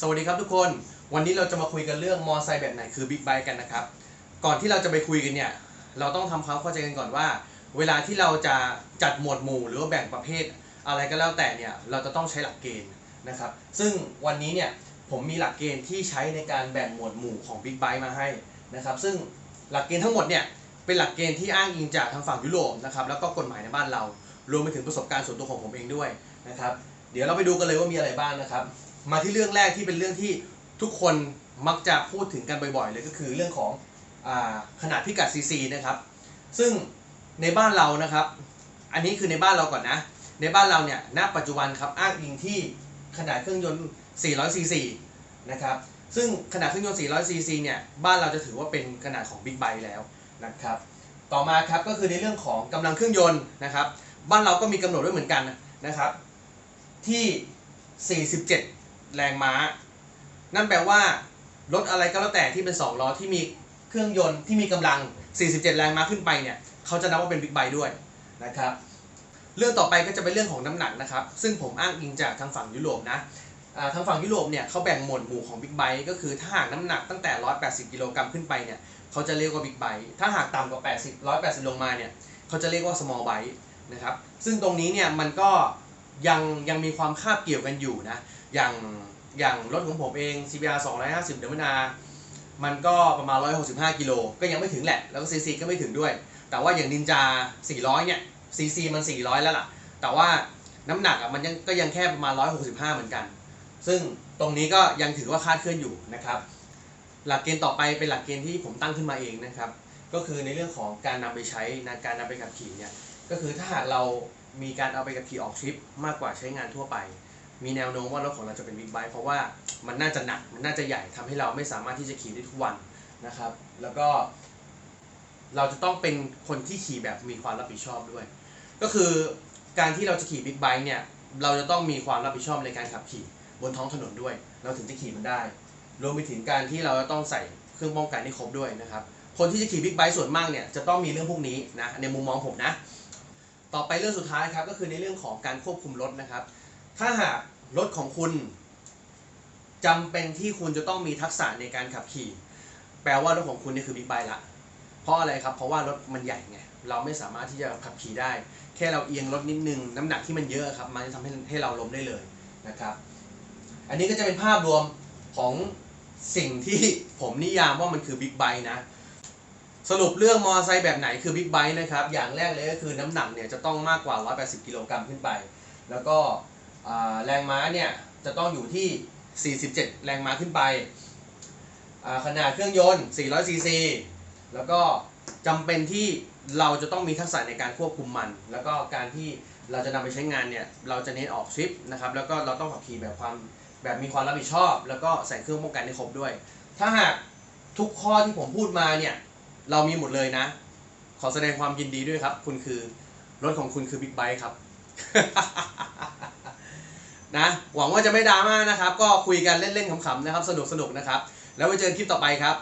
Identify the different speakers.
Speaker 1: สวัสดีครับทุกคน วันนี้เราจะมาคุยกันเรื่องมอไซค์แบบไหนคือบิ๊กไบค์กันนะครับ ก่อนที่เราจะไปคุยกันเนี่ย เราต้องทำความเข้าใจกันก่อนว่า เวลาที่เราจะจัดหมวดหมู่หรือว่าแบ่งประเภท อะไรก็แล้วแต่เนี่ย เราจะต้องใช้หลักเกณฑ์นะครับ ซึ่งวันนี้เนี่ยผมมีหลักเกณฑ์ที่ใช้ในการแบ่งหมวดหมู่ของบิ๊กไบค์มาให้นะครับ ซึ่งหลักเกณฑ์ทั้งหมดเนี่ยเป็นหลักเกณฑ์ที่อ้างอิงจากทางฝั่งยุโรปนะครับ แล้วก็กฎหมายในบ้านเรา รวมไปถึงประสบการณ์ส่วนตัวของผมเองด้วยนะครับ เดี๋ยวเราไปดูกันเลยว่ามีอะไรบ้างนะครับ มาที่เรื่องแรกที่เป็นเรื่องที่ทุกคนมักจะพูดถึงกันบ่อยๆเลยก็คือเรื่องของอขนาดพิกัดซีซีนะครับ ซึ่งในบ้านเรานะครับ อันนี้คือในบ้านเราก่อนนะ ในบ้านเราเนี่ยณปัจจุบันครับอ้างอิงที่ขนาดเครื่องยนต์ 400ซีซีนะครับ ซึ่งขนาดเครื่องยนต์ 400ซีซีเนี่ยบ้านเราจะถือว่าเป็นขนาดของบิ๊กไบค์แล้วนะครับ ต่อมาครับก็คือในเรื่องของกำลังเครื่องยนต์นะครับ บ้านเราก็มีกำหนดไว้เหมือนกันนะครับที่ 47 แรงม้า นั่นแปลว่ารถอะไรก็แล้วแต่ที่เป็น 2 ล้อที่มีเครื่องยนต์ที่มีกำลัง 47 แรงม้าขึ้นไปเนี่ยเขาจะนับว่าเป็นบิ๊กไบค์ด้วยนะครับ เรื่องต่อไปก็จะเป็นเรื่องของน้ำหนักนะครับ ซึ่งผมอ้างอิงจากทางฝั่งยุโรปนะทางฝั่งยุโรปเนี่ยเขาแบ่งหมวดหมู่ของบิ๊กไบค์ก็คือถ้าหากน้ำหนักตั้งแต่ 180 กิโลกรัมขึ้นไปเนี่ยเขาจะเรียกว่าบิ๊กไบค์ถ้าหากต่ำกว่า 80 180 ลงมาเนี่ยเขาจะเรียกว่า small bike นะครับ ซึ่งตรงนี้เนี่ยมันก็ ยังยังมีความคาบเกี่ยวกันอยู่นะ อย่างอย่างรถของผมเอง CBR 250 w r มันก็ประมาณ 165 กิโล ก็ยังไม่ถึงแหละ แล้วก็ CC ก็ไม่ถึงด้วย แต่ว่าอย่างนินจา 400 เนี่ย CC มัน 400 แล้วล่ะ แต่ว่าน้ำหนักอะมันยังก็ยังแค่ประมาณ 165 เหมือนกัน ซึ่งตรงนี้ก็ยังถือว่าคาดเคลื่อนอยู่นะครับ หลักเกณฑ์ต่อไปเป็นหลักเกณฑ์ที่ผมตั้งขึ้นมาเองนะครับ ก็คือในเรื่องของการนำไปใช้ในการนำไปขับขี่เนี่ย ก็คือถ้าหากเรา มีการเอาไปขับขี่ออกทริปมากกว่าใช้งานทั่วไป มีแนวโน้มว่ารถของเราจะเป็นบิ๊กไบค์เพราะว่ามันน่าจะหนักมันน่าจะใหญ่ทำให้เราไม่สามารถที่จะขี่ได้ทุกวันนะครับ แล้วก็ เราจะต้องเป็นคนที่ขี่แบบมีความรับผิดชอบด้วย ก็คือการที่เราจะขี่บิ๊กไบค์เนี่ยเราจะต้องมีความรับผิดชอบในการขับขี่บนท้องถนนด้วย เราถึงจะขี่มันได้ รวมไปถึงการที่เราจะต้องใส่เครื่องป้องกันให้ครบด้วยนะครับ คนที่จะขี่บิ๊กไบค์ส่วนมากเนี่ยจะต้องมีเรื่องพวกนี้นะในมุมมองผมนะ ต่อไปเรื่องสุดท้ายครับก็คือในเรื่องของการควบคุมรถนะครับ ถ้าหากรถของคุณจำเป็นที่คุณจะต้องมีทักษะในการขับขี่ แปลว่ารถของคุณนี่คือบิ๊กไบค์ละ เพราะอะไรครับ เพราะว่ารถมันใหญ่ไง เราไม่สามารถที่จะขับขี่ได้ แค่เราเอียงรถนิดนึง น้ำหนักที่มันเยอะครับ มันจะทำให้ให้เราล้มได้เลยนะครับ อันนี้ก็จะเป็นภาพรวมของสิ่งที่ผมนิยามว่ามันคือบิ๊กไบค์นะ สรุปเรื่องมอเตอร์ไซค์แบบไหนคือบิ๊กไบค์นะครับ อย่างแรกเลยก็คือน้ำหนักเนี่ยจะต้องมากกว่า 180 กิโลกรัมขึ้นไป แล้วก็แรงม้าเนี่ยจะต้องอยู่ที่ 47 แรงม้าขึ้นไป ขนาดเครื่องยนต์ 400 ซีซี แล้วก็จำเป็นที่เราจะต้องมีทักษะในการควบคุมมัน แล้วก็การที่เราจะนำไปใช้งานเนี่ยเราจะเน้นออกทริปนะครับ แล้วก็เราต้องขับขี่แบบความแบบมีความรับผิดชอบ แล้วก็ใส่เครื่องป้องกันให้ครบด้วย ถ้าหากทุกข้อที่ผมพูดมาเนี่ย เรามีหมดเลยนะ ขอแสดงความยินดีด้วยครับ คุณคือรถของคุณคือบิ๊กไบค์ครับ นะหวังว่าจะไม่ดราม่านะครับ ก็คุยกันเล่นๆขำๆนะครับ สนุกๆนะครับ แล้วไว้เจอคลิปต่อไปครับ